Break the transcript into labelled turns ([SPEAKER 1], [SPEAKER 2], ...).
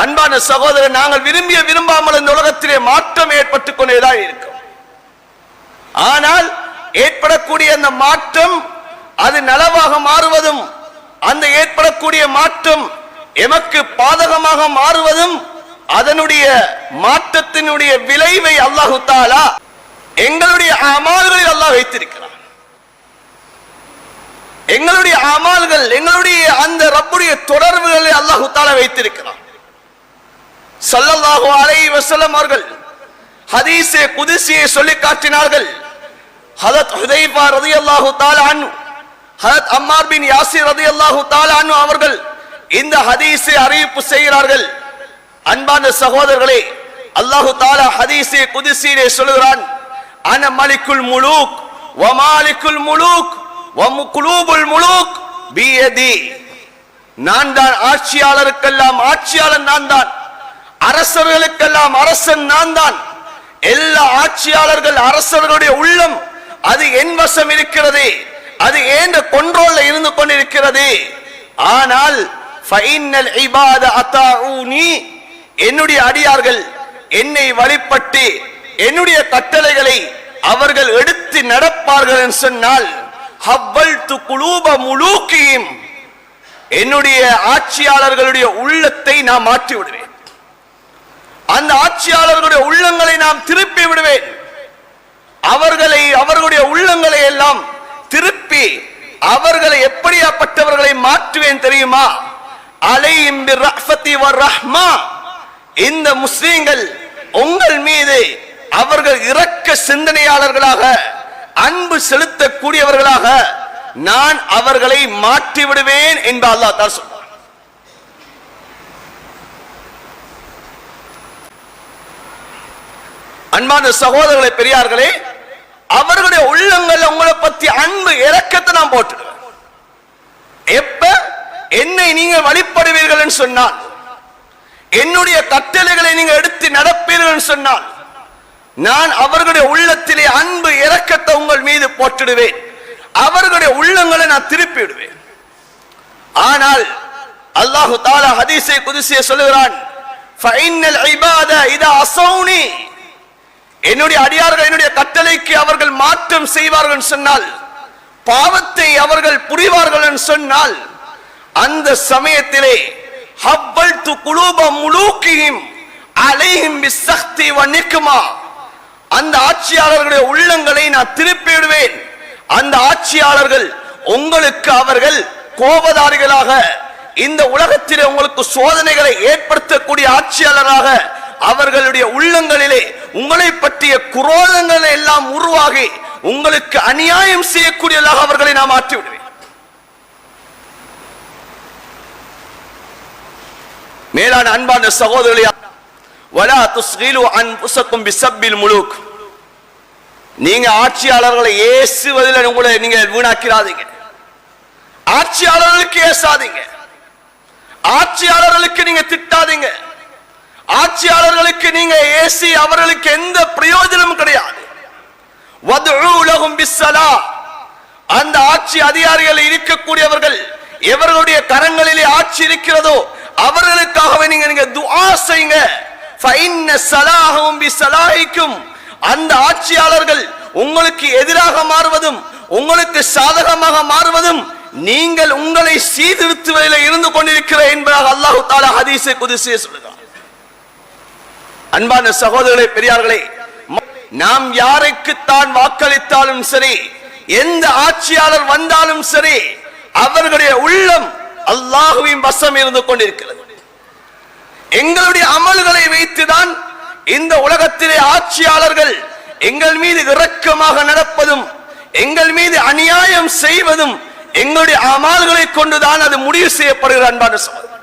[SPEAKER 1] அன்பான சகோதரர் நாங்கள் விரும்பிய விரும்பாமல் இந்த உலகத்திலே மாற்றம் ஏற்பட்டுக் கொண்டேதான் இருக்கும். ஆனால் ஏற்படக்கூடிய அந்த மாற்றம் அது நலவாக மாறுவதும் அந்த ஏற்படக்கூடிய மாற்றம் எமக்கு பாதகமாக மாறுவதும் அதனுடைய மாற்றத்தினுடைய விளைவை அல்லாஹு தாலா எங்களுடைய அமால்களில் அல்லாஹ் வைத்திருக்கிறார் எங்களுடைய அமால்கள் எங்களுடைய அந்த ரப்புடைய தொடர்புகளை அல்லாஹு தாலா வைத்திருக்கிறார் சல்லல்லாஹு அலை வசலம் அவர்கள் ஹதீஸே குதிசியை சொல்லி காட்டினார்கள். ஹதத் ஹுதைபா ரதி அல்லாஹு அன்ஹு ஹதத் அம்மார் பின் யாசிர் ரதி அல்லாஹு அன்ஹு அவர்கள் இந்த ஹதீஸை அறிவிப்பு செய்கிறார்கள். அன்பான சகோதரர்களே அல்லாஹு தாலா ஹதீஸே குதிசியிலே சொல்கிறான் அன மலிக்குல் முலூக் வ மாலிக்குல் முலூக் வ குலூபுல் முலூக் பியதி. நான் தான் ஆட்சியாளருக்கெல்லாம் ஆட்சியாளன் நான் தான். அரசர்களுக்கெல்லாம் அரசன் நான் தான் எல்லா ஆட்சியாளர்கள் அரசர்களுடைய உள்ளம் அது என் வசம் இருக்கிறது. அது ஏந்த கொண்டோல்ல இருந்து கொண்டிருக்கிறது? ஆனால் ஃபைனல் என்னுடைய அடியார்கள் என்னை வழிபட்டு என்னுடைய கட்டளைகளை அவர்கள் எடுத்து நடப்பார்கள் என்று சொன்னால் ஹவ்வல் து குலூப முழுக்கியும் என்னுடைய ஆட்சியாளர்களுடைய உள்ளத்தை நான் மாற்றி விடுவேன் அந்த ஆட்சியாளர்களுடைய உள்ளங்களை நாம் திருப்பி விடுவேன். அவர்களை அவர்களுடைய உள்ளங்களை எல்லாம் திருப்பி அவர்களை எப்படியாப்பட்டவர்களை மாற்றுவேன் தெரியுமா? அலையும் ரஹ்மா. இந்த முஸ்லீம்கள் உங்கள் மீது அவர்கள் இரக்க சிந்தனையாளர்களாக அன்பு செலுத்தக்கூடியவர்களாக நான் அவர்களை மாற்றி விடுவேன் என்று அல்லாஹ் தான் அன்பான சகோதரர்களே பெரியார்களே அவர்களுடைய உள்ளங்கள் உங்களை பத்தி அன்பு இறக்கத்தை நான் போட்டுடுவேன் எப்ப? என்னை நீங்க வழிபடுவீர்கள் என்று சொன்னால் என்னுடைய கட்டளைகளை நீங்க எடுத்து நடப்பீர்கள் சொன்னால் நான் அவர்களுடைய உள்ளத்திலே அன்பு இறக்கத்தை உங்கள் மீது போட்டுடுவேன். அவர்களுடைய உள்ளங்களை நான் திருப்பிடுவேன் ஆனால் அல்லாஹு தாலா ஹதீஸை குதிசிய சொல்லுகிறான் ஃபைனல் ஐபாத இதா அசௌனி. என்னுடைய அடியார்கள் என்னுடைய கட்டளைக்கு அவர்கள் மாற்றம் செய்வார்கள் என்று சொன்னால் பாவத்தை அவர்கள் புரிவார்கள் என்று சொன்னால் அந்த சமயத்திலே ஹப்பல் து குலூப முலூக்கியும் அலையும் சக்தி வ அந்த ஆட்சியாளர்களுடைய உள்ளங்களை நான் திருப்பி விடுவேன். அந்த ஆட்சியாளர்கள் உங்களுக்கு அவர்கள் கோபதாரிகளாக இந்த உலகத்திலே உங்களுக்கு சோதனைகளை ஏற்படுத்தக்கூடிய ஆட்சியாளராக அவர்களுடைய உள்ளங்களிலே உங்களை பற்றிய குரோதங்கள் எல்லாம் உருவாகி உங்களுக்கு அநியாயம் செய்யக்கூடியதாக அவர்களை நான் மாற்றி விடுவேன் மேலான அன்பான சகோதரர்களே வலா துஸ்கிலு அன்புசக்கும் பிசப்பில் முழுக் நீங்க ஆட்சியாளர்களை ஏசுவதில் உங்களை நீங்க வீணாக்கிறாதீங்க. ஆட்சியாளர்களுக்கு ஏசாதீங்க. ஆட்சியாளர்களுக்கு நீங்க திட்டாதீங்க. ஆட்சியாளர்களுக்கு நீங்க ஏசி அவர்களுக்கு எந்த பிரயோஜனமும் கிடையாது. அந்த ஆட்சி அதிகாரிகள் இருக்கக்கூடியவர்கள் எவர்களுடைய கரங்களிலே ஆட்சி இருக்கிறதோ அவர்களுக்காகவே நீங்க நீங்க துஆ செய்யுங்க. ஃபைன்ன அந்த ஆட்சியாளர்கள் உங்களுக்கு எதிராக மாறுவதும் உங்களுக்கு சாதகமாக மாறுவதும் நீங்கள் உங்களை சீர்திருத்துவதில் இருந்து கொண்டிருக்கிற என்பதாக அல்லாஹு தாலா ஹதீஸை குதிசே சொல்லுகிறார் அன்பான சகோதரர்களே பெரியார்களே நாம் யாருக்குத்தான் வாக்களித்தாலும் சரி எந்த ஆட்சியாளர் வந்தாலும் சரி அவர்களுடைய உள்ளம் அல்லாஹுவின் வசம் இருந்து கொண்டிருக்கிறது. எங்களுடைய அமல்களை வைத்துதான் இந்த உலகத்திலே ஆட்சியாளர்கள் எங்கள் மீது இரக்கமாக நடப்பதும் எங்கள் மீது அநியாயம் செய்வதும் எங்களுடைய அமால்களை கொண்டுதான் அது முடிவு செய்யப்படுகிற அன்பான சகோதரர்